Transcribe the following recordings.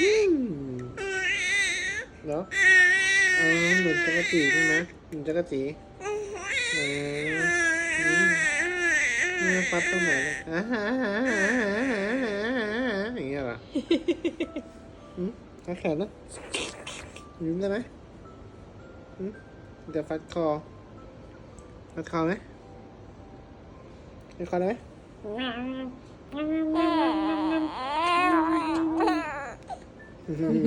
อืมแล้วอ๋อเหมือนจักรจีใช่ไหมเหมือนจักรจีอ๋ออนี่ฟัดตรงไหนอ่าฮะอ่าฮะอ่าฮะอ่าฮะอย่างเงี้ยเหรออืมฟัดแขนนะยิ้มได้ไหมอืมจะฟัดคอฟัดคอไหมฟัดคอได้ไหม อืม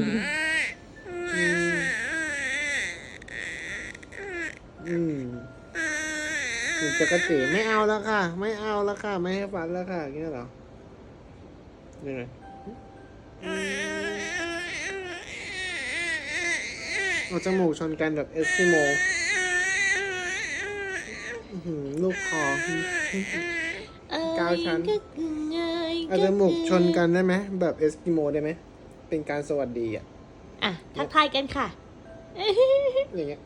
อืมถึงจะกระจีไม่เอาแล้วค่ะ ไม่เอาแล้วค่ะ ไม่ให้ฟันแล้วค่ะอย่างเงี้ยเหรอยังไงเอาจมูกชนกันแบบเอสกิโมอื้อหือลูกคอเก้าชั้นเอาจมูกชนกันได้ไหมแบบเอสกิโมได้ไหม เป็นการสวัสดีอะ อะ ทักทายกันค่ะ อย่างเงี้ย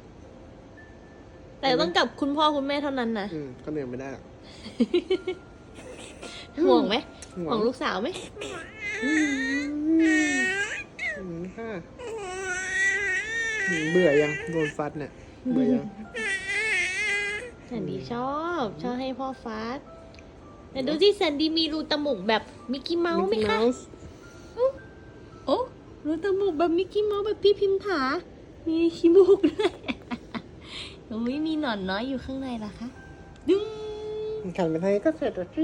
แต่ต้องกับคุณพ่อคุณแม่เท่านั้นนะอืมก็เหนื่อยไม่ได้หรอกห่วงไหมห่วงห่วงลูกสาวไหมอืมค่ะอืมเบื่อยังโดนฟัดเนี่ยเบื่อยังแซนดี้ชอบชอบให้พ่อฟาดแต่ดูที่แซนดี้มีรูจมูกแบบมิกกี้เมาส์ไหมคะส์โอ้ รูจมูกแบบมิกกี้เมาส์แบบพี่พิมผามีขี้มูกด้วยหนูไม่มีหนอนน้อยอยู่ข้างในเหรอคะดึงขันไปทางนี้ก็เสร็จแล้วสิ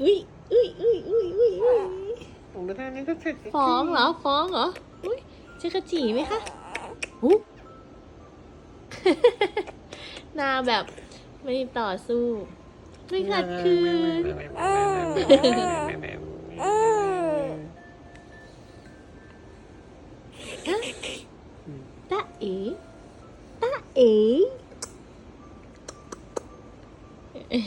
อุ้ยอุ้ยอุ้ยอุ้ยอุ้ยอุ้ยขันไปทางนี้ก็เสร็จแล้วสิฟ้องเหรอฟ้องเหรออุ้ยจะกระจีไหมคะหูหน้าแบบไม่ต่อสู้ ไม่ขัดขืน ตาเอ๋